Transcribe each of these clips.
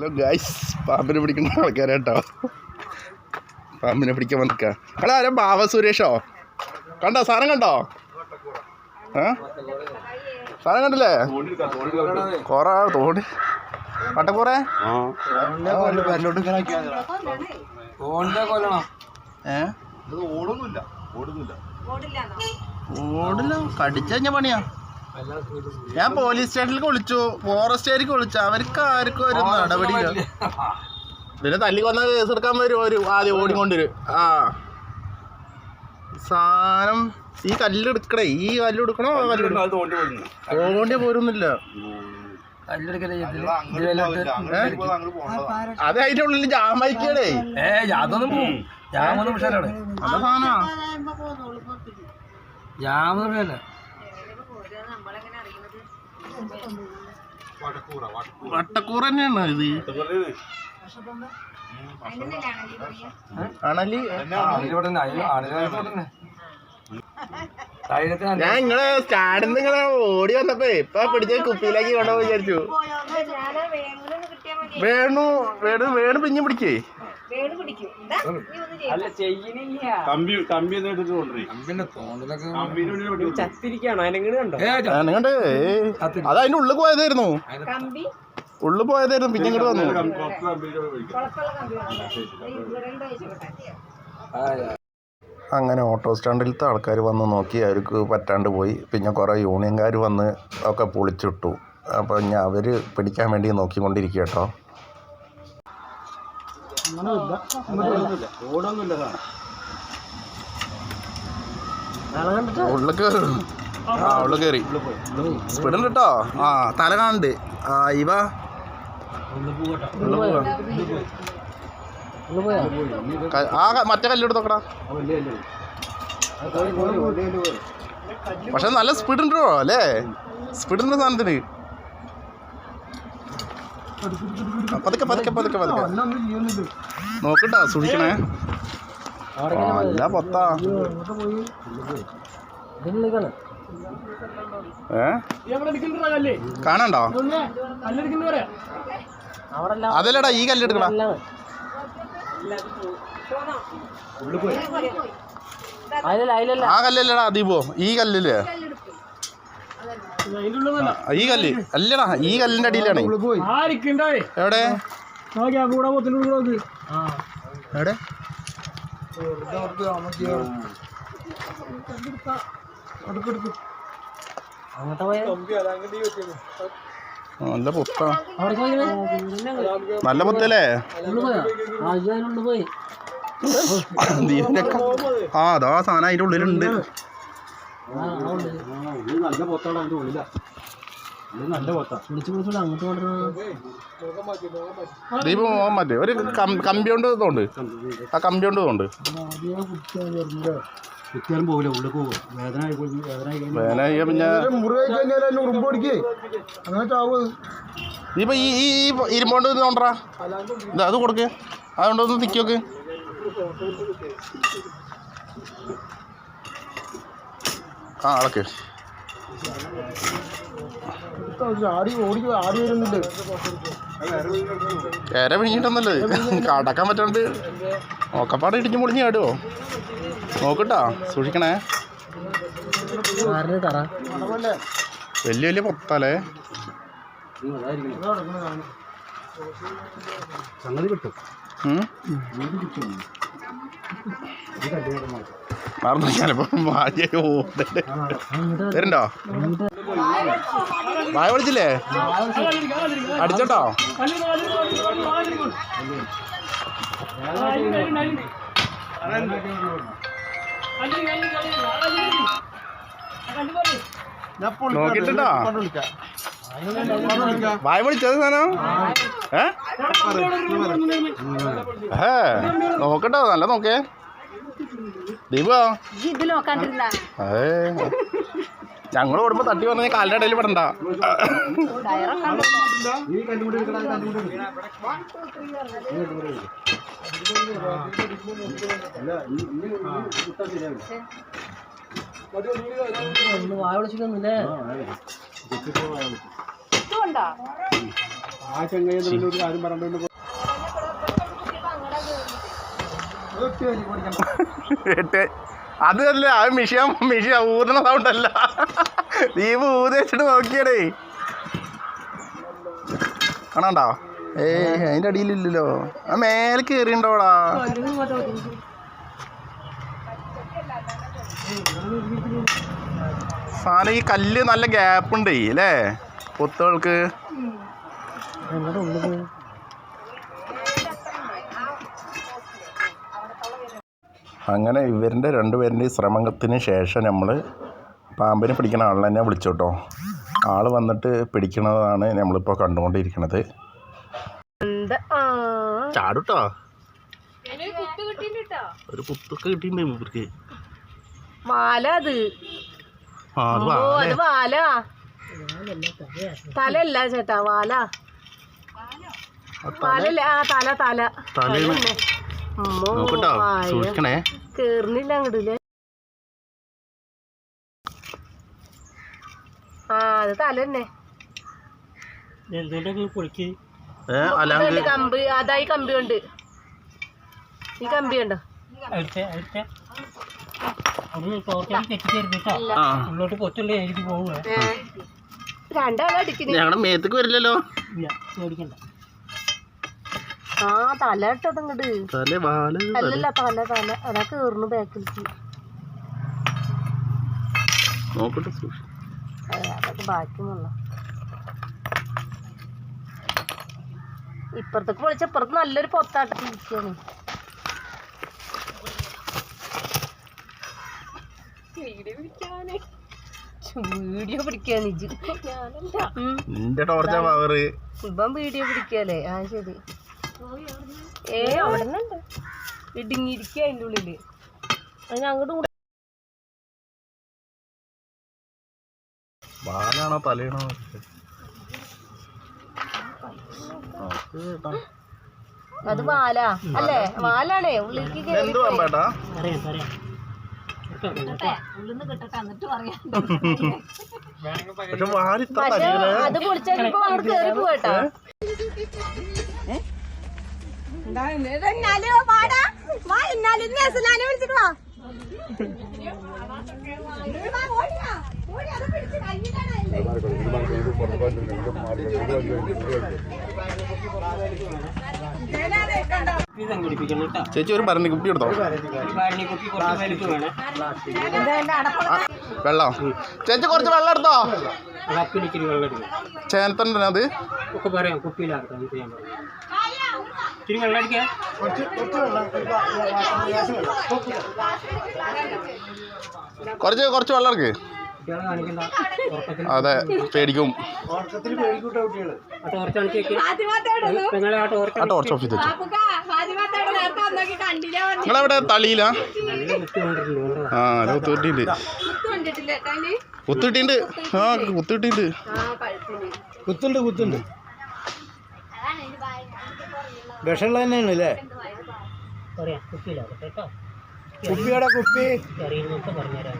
Hello guys പാമ്പിനെ പിടിക്കുന്ന ആൾക്കാരാട്ടോ പാമ്പിനെ പിടിക്കാൻ വന്നിക്ക. ഹലോ ആരാ ബാബ സുരേഷോ? കണ്ടോ? സാധനം കണ്ടോ? ഏ? സാധനം കണ്ടില്ലേ? കൊറേ തോണ്ടി. വട്ടക്കൂറേ? ഓടില്ല. കടിച്ചു കഴിഞ്ഞ പണിയാ. ഞാൻ പോലീസ് സ്റ്റേഷനിലേക്ക് വിളിച്ചു. ഫോറസ്റ്റുകാർക്ക് വിളിച്ചു. അവർക്ക് ആർക്കും ഒരു നടപടിയില്ല പിന്നെ തല്ലി കൊന്ന കേസ് എടുക്കാൻ വരും ഒരു ആദ്യം ഓടിക്കൊണ്ടുവരും ആ. സാധനം ഈ കല്ല് എടുക്കണേ. ഈ കല്ല് എടുക്കണോ? പോരുന്നില്ല? തോണ്ടിയ പോരൊന്നുമില്ല അത് അതിന്റെ ഉള്ളിൽ ജാമയിക്കണേ ഏ അതൊന്നും പോവും. ജാമൊന്നും സാധനാ. ജാമൊന്നും ഉഷാറല്ല വട്ടക്കൂറ തന്നെയാണ് ഇത്? അണലി? ഞാൻ നിങ്ങളെ സ്റ്റാഡിൽ നിന്ന് ഇങ്ങനെ ഓടി വന്നപ്പോ ഇപ്പൊ പിടിച്ച കുപ്പിയിലേക്ക് കൊണ്ടുപോയി വിചാരിച്ചു. വേണു വേണു വേണു പിഞ്ഞു പിടിക്കേ. കമ്പി കമ്പി ഒന്ന് എടുത്തിട്ട് ചത്തിരിക്കാണോ അതിനെങ്ങനെ കണ്ടോ? കണ്ട് അത് അതിന്റെ ഉള്ളിൽ പോയതായിരുന്നു. കമ്പി. ഉള്ളിൽ പോയതായിരുന്നു പിന്നെ ഇങ്ങോട്ട് വന്നു. ഒഴിക്കും കുളത്തുള്ള ഇവിടെ വെച്ചോട്ടെ അങ്ങനെ ഓട്ടോ സ്റ്റാൻഡിലത്തെ ആൾക്കാർ വന്ന് നോക്കി അവർക്ക് പറ്റാണ്ട് പോയി. പിന്നെ കുറേ യൂണിയൻകാർ വന്ന് ഒക്കെ പൊളിച്ചിട്ടു. അപ്പോൾ ഞാൻ അവർ പിടിക്കാൻ വേണ്ടി നോക്കിക്കൊണ്ടിരിക്കുക കേട്ടോ ഓടൊന്നുമില്ല സാധനം ഉള്ളിൽ കയറി ആ ഉള്ളിൽ കയറി സ്പീഡുണ്ട് കേട്ടോ. ആ തല കാണണ്ട്. ആ ഇവ. ആ മറ്റേ കല്ലെടുത്ത് നോക്കടാ. പക്ഷെ നല്ല സ്പീഡ് ഉണ്ടോ അല്ലേ? സ്പീഡ് ഉണ്ട് സാധനത്തിന്. പതുക്കെ പതുക്കെ പതുക്കെ പതുക്കെ. നോക്കട്ടാ സൂക്ഷിക്കണേ. അല്ല പൊത്താ. ഏ? കാണണ്ടോ? അതല്ലടാ ഈ കല്ലെടുക്കടാ ആ കല്ലല്ലടാ ദീപോ. ഈ കല്ലില്ലേ ആ, ഈ കല്ല്. അല്ലടാ ഈ കല്ലിന്റെ അടിയിലാണ്. എവിടെ? എവിടെ? ആ, നല്ല പൊത്താ നല്ല പൊത്തല്ലേ ആ അതാ സാധനം അതിന്റെ ഉള്ളിലുണ്ട്. നല്ല പൊത്താണ് അതിന്റെ ഉള്ളിലാ ഇത് നല്ല പൊത്താ. ദീപ് പോകാൻ മറ്റേ ഒരു കമ്പി കൊണ്ട് ഇതുണ്ട്. ആ കമ്പി കൊണ്ട് ഇതുണ്ട്. കുത്തിയാലും പോകില്ല ഉള്ളിൽ പോകും. വേദന വേദന പിന്നെ ദീപ ഈ ഈ ഇരുമ്പോണ്ട് ഇത് കൊണ്ടറാ അത് കൊടുക്ക്. അതുകൊണ്ടൊന്ന് തിക്കോക്ക് ആ അളക്ക് കര പിഴിഞ്ഞിട്ടൊന്നല്ലേ കടക്കാൻ പറ്റാണ്ട് നോക്കപ്പാട് ഇടിഞ്ഞു പൊളിഞ്ഞ് കേട്ടോ നോക്കട്ടാ സൂക്ഷിക്കണേ. വലിയ വലിയ പൊത്താലേ സംഗതി കിട്ടും? മറന്നു ചിലപ്പം വായോ തരണ്ടോ? വായ വിളിച്ചില്ലേ അടിച്ചോട്ടോ? നോക്കിട്ടോ വായ വിളിച്ചത് സാധനം? ഏ? നോക്കട്ടോ നല്ല നോക്കേ. ദീപോ ഇതിൽ നോക്കാണ്ടിരുന്ന. ഞങ്ങൾ ഓടുമ്പോ തട്ടി വന്ന കാലിന്റെ ഇടയിൽ പെടണ്ട. ആ ചെങ്ങൈ ഒരു കാര്യം പറഞ്ഞിട്ട് കേട്ട് അതല്ല ആ മിഷ്യ മിഷ്യ ഊതുന്ന സൗണ്ടല്ല ദീപ് ഊതേച്ചിട്ട് വെച്ചിട്ട് നോക്കിയടേ. കാണാണ്ടോ? ഏയ് അതിന്റെ അടിയിലില്ലല്ലോ. ആ മേലെ കയറിണ്ടോടാ സാധനം ഈ കല്ല് നല്ല ഗ്യാപ്പ് ഉണ്ട് അല്ലേ? പൊത്തുകൾക്ക് അങ്ങനെ ഇവരുടെ രണ്ടുപേരുടെയും ശ്രമത്തിന് ശേഷം നമ്മൾ പാമ്പിനെ പിടിക്കുന്ന ആൾ തന്നെ വിളിച്ചു കേട്ടോ ആൾ വന്നിട്ട് പിടിക്കുന്നതാണ് നമ്മളിപ്പോൾ കണ്ടുകൊണ്ടിരിക്കുന്നത് ചാടുട്ടോ. ഒരു കുത്തൊക്കെ കിട്ടിയിട്ടുണ്ട് ഇവർക്ക്. വാല അത്. ആ അത് ഓ അത് വാല തലല്ല ചേട്ടാ വാല തലല്ല ആ തല തല. അമ്മോ, നോക്കട്ടോ. സൂക്ഷിക്കണേ. കേറുന്നില്ല അങ്ങോട്ടില്ലേ? ആ അത് തല തന്നെ കമ്പ് അതായി കമ്പി ഉണ്ട് ഈ കമ്പി ഉണ്ടോ ഇല്ല. ആ. ഉള്ളോട്ട് പൊത്തുള്ള എഴുതി പോവുക. ഏ. രണ്ടാളും അടിക്കുന്നു ഞങ്ങളുടെ മേത്തേക്ക് വരില്ലല്ലോ. ആ തല ഇട്ടത് ഇങ്ങോട്ട് തല വാൽ അല്ലല്ല തല തല. അതാ കേറുന്നു ബാക്കിലേക്ക്. നോക്കട്ടെ അതൊക്കെ ബാക്കിന്നുള്ള ഇപ്പുറത്തേക്ക് പൊളിച്ച ഇപ്പുറത്ത് നല്ലൊരു പൊത്താട്ട് ഇരിക്കാണ്. വീഡിയോ പിടിക്കാൻ ഇജ്ജ്. ഇവൻ വീഡിയോ പിടിക്കാല്ലേ? ആ ശരി. ഏ അവിടെ ഉണ്ട് ഇടുങ്ങിയിരിക്കുക അതിന്റെ ഉള്ളിൽ. അതിന് അങ്ങോട്ടും വാലാണോ തലയാണോ? അത് വാലാ. അല്ലേ? വാലാണേ ഉള്ളിലേക്ക് പക്ഷെ അത് പൊളിച്ചാൽ അവിടെ കേറി പോകട്ടോ ചേച്ചി ഒരു ഭരണി കുപ്പി എടുത്തോ? വെള്ളം? ചേച്ചി കുറച്ച് വെള്ളം എടുത്തോ? ചേനത്തണ്ടത് ഒക്കെ പറയാം ഇച്ചിരി വെള്ളം അടിക്കാം. കുറച്ച് കുറച്ച് വെള്ളം ഉറക്കത്തിൽ അതെ പേടിക്കും. ടോർച്ച് ഓഫ് ചെയ്ത് നിങ്ങളെവിടെ? തളിയില? ആ അത് കുത്തുകിട്ടിണ്ട് കുത്തിട്ടുണ്ട് ആ കുത്തിട്ടുണ്ട് കുത്തുണ്ട് കുത്തുണ്ട്. വിഷമുള്ള തന്നെയാണ് അല്ലേ പറയാം കുപ്പിയിലാക്കാം കേട്ടോ. കുപ്പിയുടെ കുപ്പി. അറിയുന്നൊക്കെ പറഞ്ഞുതരാം.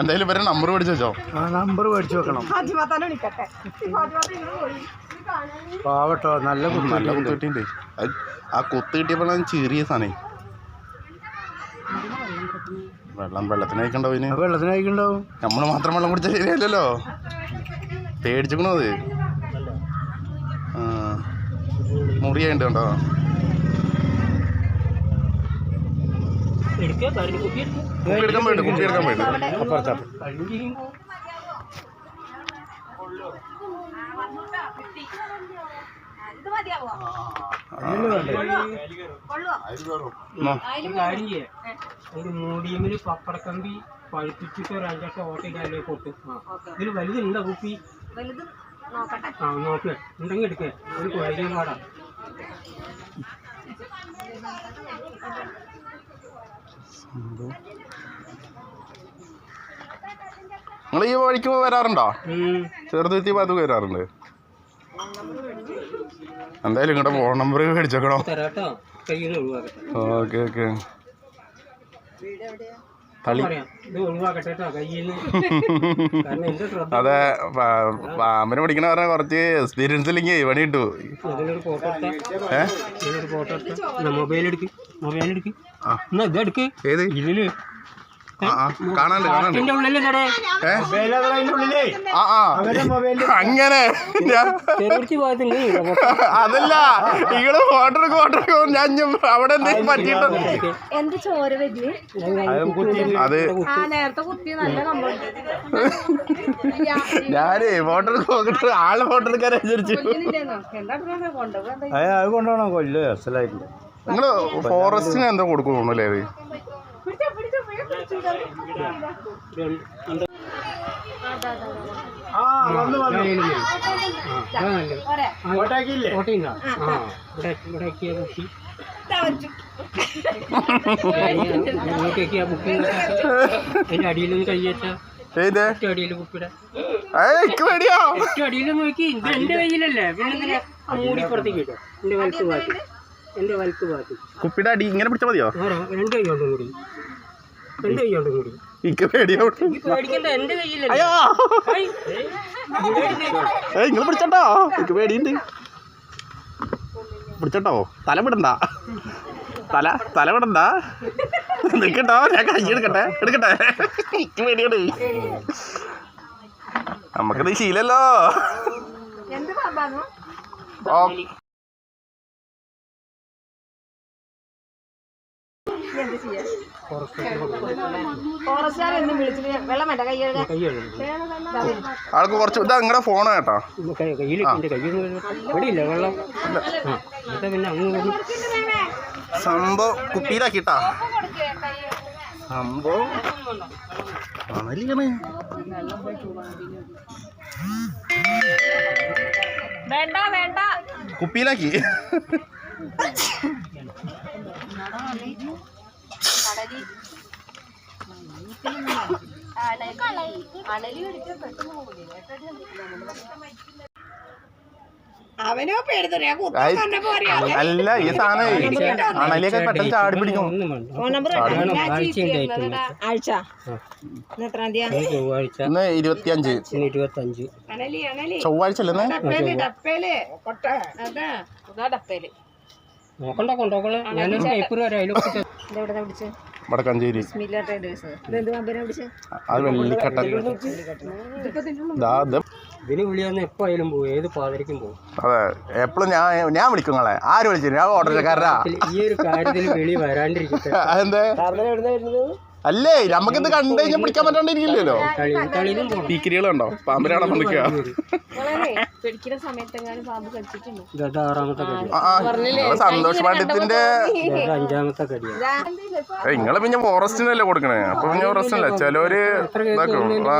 എന്തായാലും ഇവരെ നമ്പർ പിടിച്ച് വെച്ചോ. ആ നമ്പർ മേടിച്ചു വെക്കണം. പാവട്ടോ നല്ല നല്ല കുത്ത് ആ കുത്ത് കിട്ടിയപ്പോൾ ചെറിയ സാധനേ. വെള്ളം വെള്ളത്തിന് ആ വെള്ളത്തിന് കഴിക്കണ്ടാവും നമ്മൾ മാത്രം വെള്ളം കുടിച്ചാൽ ശരിയല്ലല്ലോ. പേടിച്ചിക്കണോ അത് ആ മുറിയായിട്ട് കണ്ടോ കുപ്പി എടുക്കാൻ പോയിട്ട് കുപ്പി എടുക്കാൻ പോയിട്ട്. ഒരു മീഡിയമിൽ പപ്പടക്കമ്പി പഴുപ്പിച്ചിട്ട് ഒരു അഞ്ചെട്ട് ഓട്ട ഇടാല്ലേ പൊട്ടും ഇതിൽ വലുതുണ്ടോ കുപ്പി? വലുത് നോക്കട്ടെ. ആ നോക്കേ. ഉണ്ടെങ്കിൽ എടുക്കേ. ഒരു കുഴയും പാടാം. നിങ്ങൾ ഈ വഴിക്ക് വരാറുണ്ടോ? ഉം. ചെറുതുരുത്തി ഭാഗത്ത് വരാറുണ്ട്. എന്തായാലും ഇങ്ങോട്ട് ഫോൺ നമ്പർ മേടിച്ചേക്കണോ? Okay okay. തളി. അതെ പാമ്പിനെ പിടിക്കണ പറഞ്ഞാൽ കുറച്ച് എക്സ്പീരിയൻസ് ഇല്ലെങ്കിൽ പണി കിട്ടു. ഏഹ് മൊബൈൽ എടുക്ക് മൊബൈൽ എടുക്ക്. ഏത്? ഇതിൽ കാണാണ്ട് കാണാണ്ട്. അങ്ങനെ. അതല്ല. നിങ്ങൾ ഫോട്ടോ എടുക്കും ഫോട്ടോ എടുക്കും ഞാൻ അവിടെ എന്തെങ്കിലും പറ്റിയിട്ട് ചോര വരുന്നു അത് ആ നേരത്തെ കുത്തി നല്ല നമ്മൾ ഞാനേ ഫോട്ടോ എടുക്കും ആളെ ഫോട്ടോ എടുക്കാൻ കൊണ്ടുപോകാൻ അത് കൊണ്ടുപോകണം. കൊല്ലോ അസലായിട്ടില്ല. നിങ്ങൾ ഫോറസ്റ്റിന് എന്താ കൊടുക്കും തോന്നുന്നല്ലേ അത്? പിടിച്ചോ പിടിച്ചോ ബുക്കിംഗ് അതിന്റെ അടിയിലൊന്ന് അടിയിൽ ഏറ്റവും നോക്കി ഇത് എന്റെ കയ്യിലല്ലേ പിന്നെ മൂടി പുറത്തേക്ക് കിട്ടും എന്റെ വലത്ത് ഭാഗത്ത് എന്റെ വലത്ത് ഭാഗത്ത് കുപ്പിയുടെ അടി ഇങ്ങനെ പിടിച്ചാൽ മതിയോ? രണ്ട് കൈ കൊണ്ടും കൂടി. കൈ കൊണ്ടും കൂടി ഇക്ക പേടിക്കണ്ട എന്റെ കയ്യിലല്ലേ. അയ്യോ. ഐ, ഏയ് നിങ്ങൾ പിടിച്ചോ എനിക്ക് പേടിയുണ്ട്. പിടിച്ചോ തല വിടണ്ട തല തല വിടണ്ട നിൽക്കട്ടോ ഞാൻ കൈ എടുക്കട്ടെ. എടുക്കട്ടെ. എനിക്ക് പേടിയാണ് നമുക്കിത് ശീലല്ലോ. ഓ. എന്ത് ചെയ്യാ പുറത്തേക്ക് കൊണ്ടുപോയി. ഫോറസ്റ്റുകാർ എന്നും വിളിച്ചിട്ട് വെള്ളം വേണ്ട കൈ കഴുകാൻ. ആൾക്ക് കുറച്ച് ഇതാ നിങ്ങളുടെ ഫോണ കേട്ടോ. സംഭവം കുപ്പിയിലാക്കിട്ടാ. സംഭവം വേണ്ട വേണ്ട. കുപ്പിയിലാക്കി അണലി പിടിച്ചാൽ പെട്ടെന്ന് പോകില്ലേ അവനോ പേടുത്തറിയാ ആയി- അല്ല ഈ സാധനം അണലിയൊക്കെ പെട്ടെന്ന് ചാടി പിടിക്കും. ഒന്നും വേണ്ട ഫോൺ നമ്പർ ആഴ്ച ഉണ്ടായിട്ടില്ല ആഴ്ച. ഇന്ന് തീയതി ഇന്ന് ചൊവ്വാഴ്ച. അല്ലേ നോക്കണ്ട കൊണ്ടോക്കളെ. ഞാനൊരു പേപ്പർ വരാം അതിലൊക്കെ വടക്കഞ്ചേരി. ബിസ്മില്ല ട്രേഡേഴ്സ് ഇതെന്ത് കമ്പനി പിടിച്ച്? അത് വെള്ളിക്കട്ട ദാ ഇത് ഇതിന് വിളിയാന്ന് എപ്പോ ആയാലും പോകും ഏത് പാതിരക്കും പോകും അതെ. എപ്പോഴും ഞാൻ ഞാൻ വിളിക്കും നിങ്ങളെ. ആര് വിളിച്ചു ഞാൻ ഓർഡർക്കാരനാ ഈ ഒരു കാര്യത്തിൽ വെളി വരാണ്ടിരിക്കട്ടെ. അതെന്തേ? അല്ലേ? നമുക്ക് ഇത് കണ്ടു കഴിഞ്ഞാൽ പിടിക്കാൻ പറ്റാണ്ടിരിക്കില്ലല്ലോ. കളി കളിയിലും പോകണം തീക്കിരികളുണ്ടോ പാമ്പിനാണോ നിൽക്കുക നിങ്ങളെ പിടിക്കുന്ന സമയത്തെങ്ങാനും പാമ്പ് കടിച്ചിട്ടുണ്ടോ? ഇത് ആറാമത്തെ കടിയാണ് ആ ആ. നിങ്ങൾ സന്തോഷ് പാണ്ഡ്യത്തിന്റെ ഇത് അഞ്ചാമത്തെ കടിയാണ് നിങ്ങൾ പിന്നെ ഫോറസ്റ്റിനല്ലേ കൊടുക്കണേ? അപ്പൊ പിന്നെ ഫോറസ്റ്റിനല്ലേ ചിലവര് ഇതാക്കും. ആ.